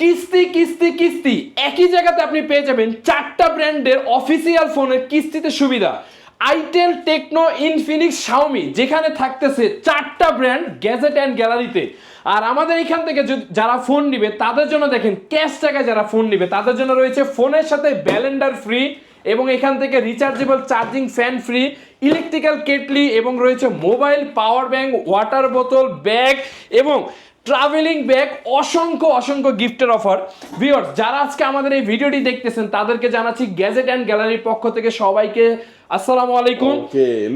কিস্তি কিস্তি কিস্তি। একই জায়গাতে আপনি পেয়ে যাবেন চারটা ব্র্যান্ডের অফিসিয়াল ফোনের কিস্তিতে সুবিধা। আইটেল টেকনো ইনফিনিক্স শাওমি যেখানে থাকতেছে চারটা ব্র্যান্ড গ্যাজেট অ্যান্ড গ্যালারিতে। আর আমাদের এখান থেকে যারা ফোন নিবে, তাদের জন্য দেখেন, ক্যাশ টাকায় যারা ফোন নিবে, তাদের জন্য রয়েছে ফোনের সাথে ব্যালেন্ডার ফ্রি এবং এখান থেকে rechargeable charging fan free electrical kettle এবং রয়েছে মোবাইল পাওয়ার ব্যাংক ওয়াটার বোতল ব্যাগ এবং ট্রাভেলিং ব্যাগ অসংখ্য অসংখ্য গিফটের অফার ভিওর যারা আজকে আমাদের এই ভিডিওটি দেখতেছেন তাদেরকে জানাচ্ছি গ্যাজেট অ্যান্ড গ্যালারির পক্ষ থেকে সবাইকে আসসালামু আলাইকুম।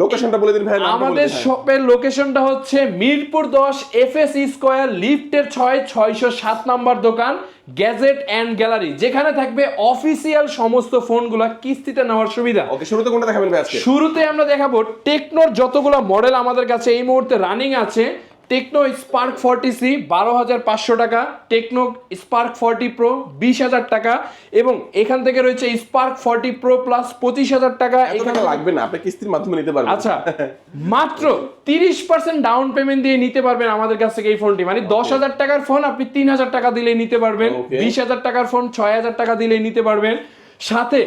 লোকেশনটা বলে দিন ভাই আমাদের। শপের লোকেশনটা হচ্ছে মিরপুর দশ এফ এস স্কোয়ার লিফটের ছয় ছয়শো সাত নাম্বার দোকান গ্যাজেট অ্যান্ড গ্যালারি যেখানে থাকবে অফিসিয়াল সমস্ত ফোনগুলো কিস্তিতে নেওয়ার সুবিধা। ওকে শুরুতে কোনটা দেখাবেন ভাই আজকে? শুরুতে আমরা দেখাবো টেকনোর যতগুলো মডেল আমাদের কাছে এই মুহূর্তে রানিং আছে টেকনো স্পার্ক ফর্টি সি বারো হাজার পাঁচশো টাকা। টেকনো স্পার্ক ফর্টি প্রো বিশ হাজার টাকা। এবং এখান থেকে রয়েছে স্পার্ক ফর্টি প্রো প্লাস পঁচিশ হাজার টাকা। এখান লাগবে না আপনি কিস্তির মাধ্যমে নিতে পারবেন। আচ্ছা মাত্র তিরিশ পার্সেন্ট ডাউন পেমেন্ট দিয়ে নিতে পারবেন আমাদের কাছ থেকে এই ফোনটি মানে দশ হাজার টাকার ফোন আপনি তিন হাজার টাকা দিলেই নিতে পারবেন। বিশ হাজার টাকার ফোন ছয় হাজার টাকা দিলেই নিতে পারবেন। সাথে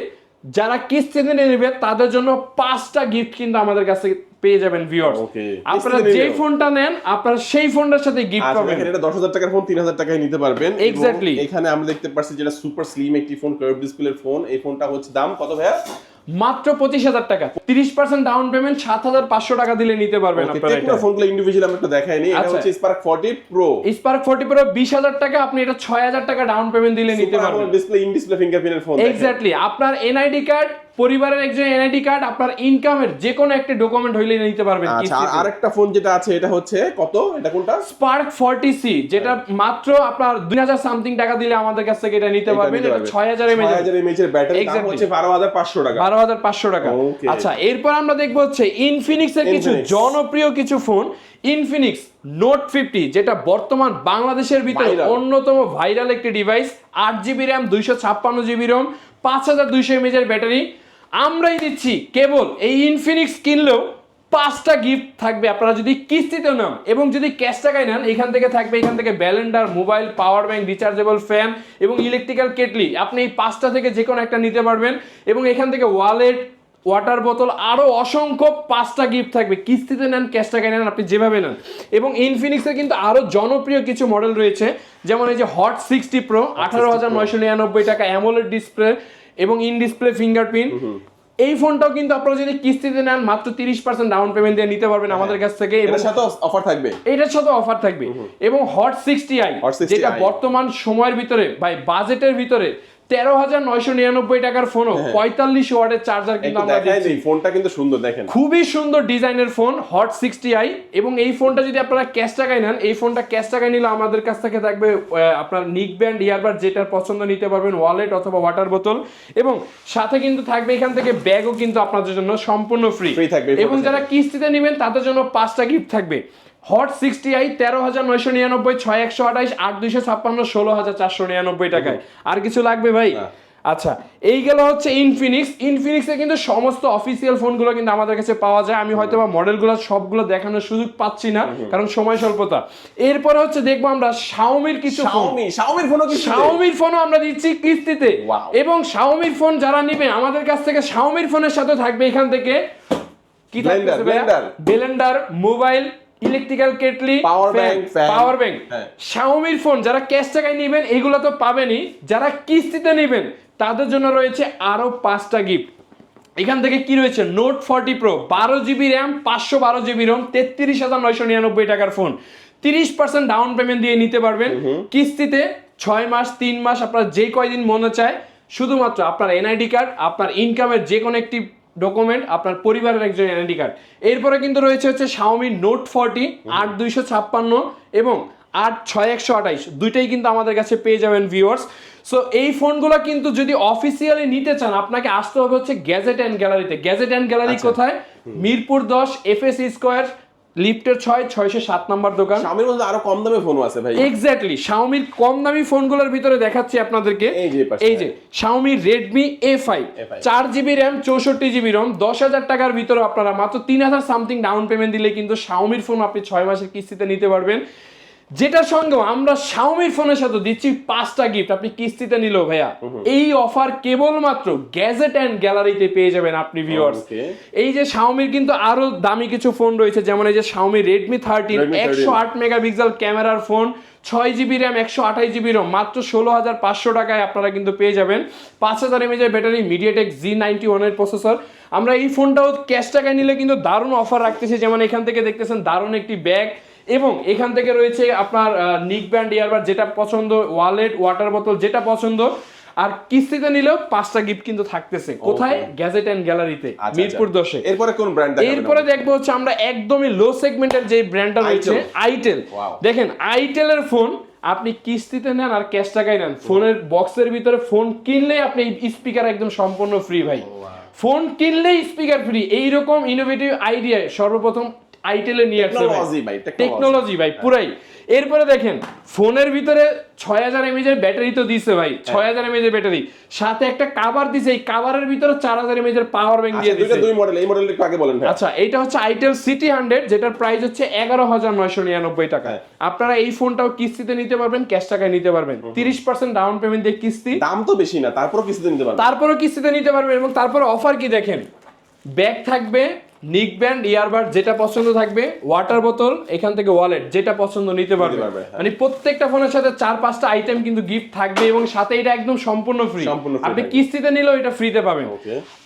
যারা কিস্তিতে নেবে তাদের জন্য পাঁচটা গিফট কিন্তু আমাদের কাছ থেকে পেয়ে যাবেন ভিউয়ার্স আপনারা নিলেও। ফোনটা নেন আপনারা সেই ফোনটার সাথে গিফট আচ্ছা পাবেন। দেখেন এটা দশ হাজার টাকার ফোন তিন হাজার টাকায় নিতে পারবেন। Exactly. এখানে আমরা দেখতে পাচ্ছি যেটা সুপার স্লিম একটি ফোন কার্ভ ডিসপ্লের ফোন এই ফোনটা হচ্ছে দাম কত ভাইয়া? মাত্র পঁচিশ হাজার টাকা। তিরিশ পার্সেন্ট ডাউন পেমেন্ট সাত হাজার পাঁচশো টাকা দিলে নিতে পারবেন আপনারা। ফোনগুলো ইন্ডিভিজুয়াল আমরা একটু দেখাইনি এটা আচ্ছা। হচ্ছে Spark 40 Pro Spark forty Pro বিশ হাজার টাকা আপনি এটা ছয় হাজার টাকা ডাউন পেমেন্ট দিলে নিতে পারবেন। ডিসপ্লে ইন ডিসপ্লে ফিঙ্গারপ্রিন্টের ফোন এক্স্যাক্টলি আপনার এনআইডি কার্ড পরিবারের একজন এনআইডি কার্ড আপনার ইনকামের যে কোনো একটা ডকুমেন্ট হইলে নিতে পারবেন আচ্ছা আর আরেকটা ফোন যেটা আছে এটা হচ্ছে কত? এটা কোনটা? স্পার্ক ফর্টি সি যেটা মাত্র আপনার দুই হাজার সামথিং টাকা দিলে আমাদের কাছ থেকে এটা নিতে পারবেন। এটা ছয় হাজার এমএজ 6000 mAh এর ব্যাটারি দাম. হচ্ছে 12500 টাকা। বারো হাজার পাঁচশো টাকা। আচ্ছা এরপর আমরা দেখব হচ্ছে ইনফিনিক্স এর কিছু জনপ্রিয় কিছু ফোন ইনফিনিক্স নোট ফিফটি যেটা বর্তমান বাংলাদেশের ভিতরে অন্যতম ভাইরাল একটি ডিভাইস আট জিবি র্যাম দুইশো ছাপ্পান্ন জিবি রোম পাঁচ হাজার দুইশো এমএজের ব্যাটারি আমরাই দিচ্ছি। কেবল এই ইনফিনিক্স কিনলেও পাঁচটা গিফট থাকবে। আপনারা যদি কিস্তিতে নেন এবং যদি ক্যাশ টাকায় নেন এখান থেকে থাকবে এখান থেকে blender mobile power bank rechargeable fan এবং ইলেকট্রিক্যাল কেটলি আপনি এই পাঁচটা থেকে যে কোনো একটা নিতে পারবেন এবং এখান থেকে ওয়ালেট ওয়াটার বোতল আরও অসংখ্য পাঁচটা গিফট থাকবে। কিস্তিতে নেন ক্যাশ টাকায় নেন আপনি যেভাবে নেন। এবং ইনফিনিক্সের কিন্তু আরও জনপ্রিয় কিছু মডেল রয়েছে। যেমন এই যে হট সিক্সটি প্রো আঠারো হাজার নয়শো নিরানব্বই টাকা অ্যামোলেড ডিসপ্লে এবং ইন ডিসপ্লে ফিঙ্গারপ্রিন্ট এই ফোনটাও কিন্তু আপনারা যদি কিস্তিতে নেন মাত্র তিরিশ পার্সেন্ট ডাউন পেমেন্ট দিয়ে নিতে পারবেন আমাদের কাছ থেকে এটার সাথে অফার থাকবে। এটার সাথে অফার থাকবে। এবং hot sixty I Hot 60i যেটা বর্তমান সময়ের ভিতরে ভাই বাজেটের ভিতরে তেরো হাজার নয়শো নিরানব্বই টাকার ফোনও পঁয়তাল্লিশ ওয়ার্ডের চার্জার কিন্তু আমরা দিচ্ছি ফোনটা কিন্তু সুন্দর দেখেন। খুবই সুন্দর ডিজাইনের ফোন হট সিক্সটি আই এবং এই ফোনটা যদি আপনারা ক্যাশ টাকায় নেন এই ফোনটা ক্যাশ টাকায় নিলে আমাদের কাছ থেকে থাকবে আপনার নিক ব্যান্ড ইয়ারবাড যেটার পছন্দ নিতে পারবেন ওয়ালেট অথবা ওয়াটার বোতল এবং সাথে কিন্তু থাকবে এখান থেকে ব্যাগও কিন্তু আপনাদের জন্য সম্পূর্ণ ফ্রি থাকবে এবং যারা কিস্তিতে নেবেন তাদের জন্য পাঁচটা গিফট থাকবে। হট সিক্সটি আই তেরো হাজার নয়শো নিরানব্বই ছয় একশো আঠাইশ আট দুইশো ছাপ্পান্ন ষোলো হাজার চারশো নিরানব্বই টাকায়। আর কিছু লাগবে ভাই? আচ্ছা এই গেল হচ্ছে ইনফিনিক্স ইনফিনিক্সে কিন্তু সমস্ত অফিসিয়াল ফোনগুলো কিন্তু আমাদের কাছে পাওয়া যায়। আমি হয়তো বা মডেলগুলো সবগুলো দেখানোর সুযোগ পাচ্ছি না কারণ সময় স্বল্পতা। এরপরে হচ্ছে দেখব আমরা শাওমির কিছু ফোন শাওমি শাওমির ফোনও কি শাওমির ফোনও আমরা দিচ্ছি কিস্তিতে। এবং শাওমির ফোন যারা নেবে আমাদের কাছ থেকে শাওমির ফোনের সাথে থাকবে এখান থেকে। কি থাকবে। Blender mobile electrical kettle bank, fan। Power bank. শাওমির phone যারা ক্যাশ টাকায় নেবেন এগুলো তো পাবেনই। যারা কিস্তিতে নেবেন তাদের জন্য রয়েছে আরও পাঁচটা গিফট এখান থেকে কি রয়েছে? নোট ফর্টি প্রো বারো জিবি র্যাম পাঁচশো বারো জিবি রোম তেত্রিশ হাজার নয়শো নিরানব্বই টাকার ফোন তিরিশ পার্সেন্ট ডাউন পেমেন্ট দিয়ে নিতে পারবেন। কিস্তিতে ছয় মাস তিন মাস আপনার যে কয়দিন মনে চায় শুধুমাত্র আপনার এনআইডি কার্ড আপনার ইনকামের যে কোনো একটি ডকুমেন্ট আপনার পরিবারের একজন এনআইডি কার্ড এরপরে কিন্তু রয়েছে হচ্ছে শাওমি নোট ফর্টি আট দুইশো ছাপ্পান্ন এবং আট ছয় একশো আঠাইশ। দুইটাই কিন্তু আমাদের কাছে পেয়ে যাবেন ভিউয়ার্স সো এই ফোনগুলো কিন্তু যদি অফিসিয়ালি নিতে চান আপনাকে আসতে হবে হচ্ছে গ্যাজেট অ্যান্ড গ্যালারিতে গ্যাজেট অ্যান্ড গ্যালারি কোথায়? মিরপুর দশ এফ এস স্কোয়ার লিফটের ছয় ছয়শো সাত নম্বর দোকান। শাওমির মধ্যে আরও কম দামে ফোন আছে ভাই। এক্স্যাক্টলি শাওমির কম দামি ফোনগুলোর ভিতরে দেখাচ্ছি আপনাদেরকে। এই যে পাশে। এই যে শাওমি রেডমি এ ফাইভ চার জিবি র্যাম চৌষট্টি জিবি রম দশ হাজার টাকার ভিতরে আপনারা মাত্র তিন হাজার সামথিং ডাউন পেমেন্ট দিলে কিন্তু শাওমির ফোন আপনি ছয় মাসের কিস্তিতে নিতে পারবেন। যেটার সঙ্গে আমরা শাওমির ফোনের সাথে দিচ্ছি পাঁচটা গিফট আপনি কিস্তিতে নিলেও ভাইয়া। এই অফার কেবলমাত্র গ্যাজেট অ্যান্ড গ্যালারিতে পেয়ে যাবেন আপনি ভিউয়ার্স এই যে শাওমির কিন্তু আরও দামি কিছু ফোন রয়েছে যেমন এই যে শাওমি রেডমি থার্টিন Redmi 13 একশো আট মেগাপিক্সেল ক্যামেরার ফোন ছয় জিবি র্যাম একশো আঠাশ জিবি রোম মাত্র ষোলো হাজার পাঁচশো টাকায় আপনারা কিন্তু পেয়ে যাবেন। পাঁচ হাজার এমএজের ব্যাটারি মিডিয়াটেক জি নাইনটি ওয়ানের প্রসেসর আমরা এই ফোনটাও ক্যাশ টাকায় নিলে কিন্তু দারুণ অফার রাখতেছি। যেমন এখান থেকে দেখতেছেন দারুণ একটি ব্যাগ এবং এখান থেকে রয়েছে আপনার নিক ব্যান্ড ইয়ারবার যেটা পছন্দ ওয়ালেট ওয়াটার বোতল যেটা পছন্দ। আর কিস্তিতে নিলেও পাঁচটা গিফট কিন্তু থাকতেছে। কোথায়? গ্যাজেট অ্যান্ড গ্যালারিতে মিরপুর। দশে। এরপরে কোন ব্র্যান্ড এরপরে দেখব হচ্ছে আমরা একদমই লো সেগমেন্টের যে ব্র্যান্ডটা রয়েছে আইটেল. দেখেন আইটেলের ফোন আপনি কিস্তিতে নেন আর ক্যাশ টাকায় নেন। ফোনের বক্সের ভিতরে ফোন কিনলেই আপনি স্পিকার একদম সম্পূর্ণ ফ্রি ভাই। ফোন কিনলেই স্পিকার ফ্রি এইরকম ইনোভেটিভ আইডিয়া সর্বপ্রথম আইটেলে নিয়ে আসছে Technology ভাই, টেকনোলজি ভাই পুরাই। এরপরে দেখেন ফোনের ভিতরে ছয় হাজার এমএজ এর ব্যাটারি তো দিছে ভাই। হ্যাঁ। ছয় হাজার এমএজ এর ব্যাটারি। সাথে একটা কাভার দিছে এই কাভারের ভিতরে চার হাজার এমএজ এর পাওয়ার ব্যাংক আচ্ছা দিয়ে দুইটা দিছে। দুই মডেল এই মডেলটা আগে বলেন হ্যাঁ। আচ্ছা এইটা হচ্ছে আইটেল সিটি হান্ড্রেড যেটার প্রাইস হচ্ছে এগারো হাজার নয়শো নিরানব্বই টাকা। হ্যাঁ। আপনারা এই ফোনটাও কিস্তিতে নিতে পারবেন ক্যাশ টাকায় নিতে পারবেন। তিরিশ পার্সেন্ট ডাউন পেমেন্ট দিয়ে কিস্তি। দাম তো বেশি না তারপরও কিছুতে নিতে পারবেন। তারপরে কিস্তিতে নিতে পারবেন এবং তারপর অফার কি দেখেন? ব্যাগ থাকবে নিক ব্যান্ড ইয়ারবাড যেটা পছন্দ থাকবে ওয়াটার বোতল এখান থেকে ওয়ালেট যেটা পছন্দ নিতে পারবে। হ্যাঁ। মানে প্রত্যেকটা ফোনের সাথে চার পাঁচটা আইটেম কিন্তু গিফট থাকবে এবং সাথে এটা একদম সম্পূর্ণ ফ্রি আপনি কিস্তিতে নিলেও এটা ফ্রিতে পাবেন।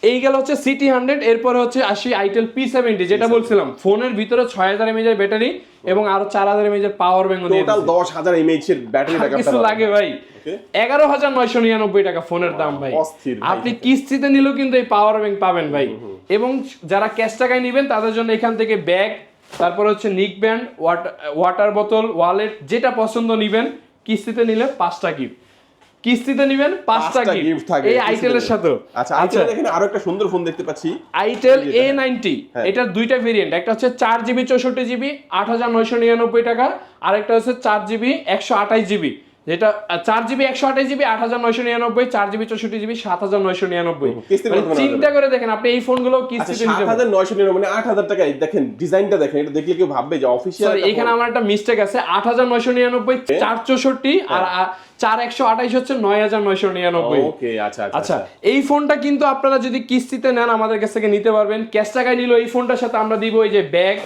এই গেল হচ্ছে সিটি হান্ড্রেড এরপরে হচ্ছে আসি আইটেল পি সেভেন্টি যেটা বলছিলাম। ফোনের ভিতরে ছয় হাজার এমএজের ব্যাটারি এবং আরও চার হাজার এমএজের পাওয়ার ব্যাংক টোটাল দশ হাজার এমএইচ এর ব্যাটারি কিছু লাগে ভাই। এগারো হাজার নয়শো নিরানব্বই টাকা ফোনের দাম ভাই। ভাই। আপনি কিস্তিতে নিলেও কিন্তু এই পাওয়ার ব্যাংক পাবেন ভাই। এবং যারা ক্যাশ টাকায় নেবেন তাদের জন্য এখান থেকে ব্যাগ তারপর হচ্ছে নিক ব্যান্ড ওয়াটার বোতল ওয়ালেট যেটা পছন্দ নিবেন কিস্তিতে নিলে পাঁচটা গিফট কিস্তিতে নিবেন পাঁচটা গিফট থাকে এই আইটেলের সাথে আচ্ছা আইটেল দেখেন আরও একটা সুন্দর ফোন দেখতে পাচ্ছি। আইটেল এই এ যেটা। নাইনটি হ্যাঁ। এটার দুইটা ভেরিয়েন্ট একটা হচ্ছে চার জিবি চৌষট্টি জিবি আট হাজার নয়শো নিরানব্বই টাকা আরেকটা হচ্ছে চার জিবি একশো আঠাশ জিবি। যেটা চার জিবি একশো আঠাশ জিবি আট হাজার নয়শো নিরানব্বই চার জিবি চৌষট্টি জিবি সাত হাজার নয়শো নিরানব্বই। মানে চিন্তা করে দেখেন আপনি এই ফোনগুলো আচ্ছা কিস্তিতে সাত নিতে পারেন হাজার নয়শো নিরানব্বই মানে আট হাজার টাকায় দেখেন ডিজাইনটা দেখেন এটা দেখলে কেউ ভাববে যে অফিসিয়াল এখানে আমার একটা মিস্টেক আছে আট হাজার নয়শো নিরানব্বই চার চৌষট্টি আর হ্যাঁ। চার একশো আঠাশ হচ্ছে নয় হাজার নয়শো নিরানব্বই। আচ্ছা আচ্ছা আচ্ছা এই ফোনটা কিন্তু আপনারা যদি কিস্তিতে নেন আমাদের কাছ থেকে নিতে পারবেন। ক্যাশ টাকায় নিলেও এই ফোনটার সাথে আমরা দিব এই যে ব্যাগ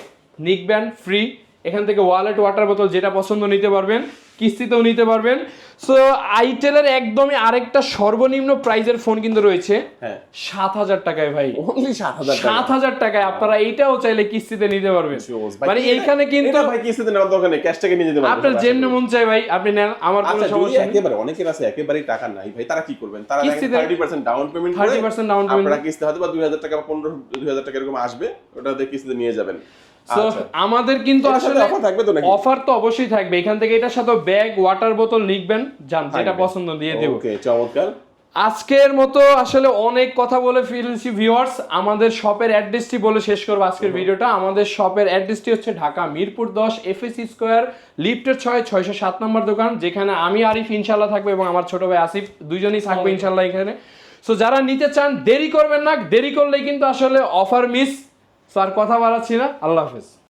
নিক ব্যান্ড ফ্রি এখান থেকে ওয়ালেট ওয়াটার বোতল যেটা পছন্দ নিতে পারবেন। কিস্তিতেও নিতে পারবেন। সো আইটেলের একদমই আরেকটা সর্বনিম্ন প্রাইজের ফোন কিন্তু রয়েছে। হ্যাঁ। সাত হাজার টাকায় ভাই। অনলি সাত হাজার সাত হাজার টাকায়। আপনারা এইটাও চাইলে কিস্তিতে নিতে পারবেন। মানে এইখানে কিন্তু ভাই কিস্তিতে নেওয়ার দরকার নেই। ক্যাশ টাকা নিয়ে যেতে পারবেন। আপনার যেমনি মন চাই ভাই আপনি নেন। আমার কোনো আচ্ছা সমস্যা নেই। একেবারে অনেকের আছে একেবারেই টাকা নাই ভাই। তারা কি করবেন? তারা কিস্তিতে- thirty percent down payment 30% down payment আপনারা কিস্তি হয়তো বা দুই হাজার টাকা বা পনেরো দুই হাজার টাকা এরকম আসবে ওটা দিয়ে কিস্তিতে নিয়ে যাবেন। আচ্ছা আমাদের কিন্তু আসলে offer থাকবে তো নাকি? অফার তো অবশ্যই থাকবে। এখান থেকে এটার সাথে ব্যাগ ওয়াটার বোতল লিখবেন যান যেটা। পছন্দ দিয়ে দেব। ওকে চমৎকার। আজকের মতো আসলে অনেক কথা বলে ফেলেছি ভিউয়ার্স আমাদের শপের অ্যাড্রেসটি বলে শেষ করব আজকের ভিডিওটা। আমাদের শপের অ্যাড্রেসটি হচ্ছে ঢাকা মিরপুর দশ এফএসি স্কোয়ার লিফটের ছয় ছয়শো সাত নম্বর দোকান যেখানে আমি আরিফ ইনশাল্লাহ থাকব এবং আমার ছোট ভাই আসিফ দুজনেই থাকবে ইনশাল্লাহ এখানে। সো যারা নিতে চান দেরি করবেন না। দেরি করলেই কিন্তু আসলে অফার মিস সো আর কথা বাড়াচ্ছি না। আল্লাহ হাফেজ।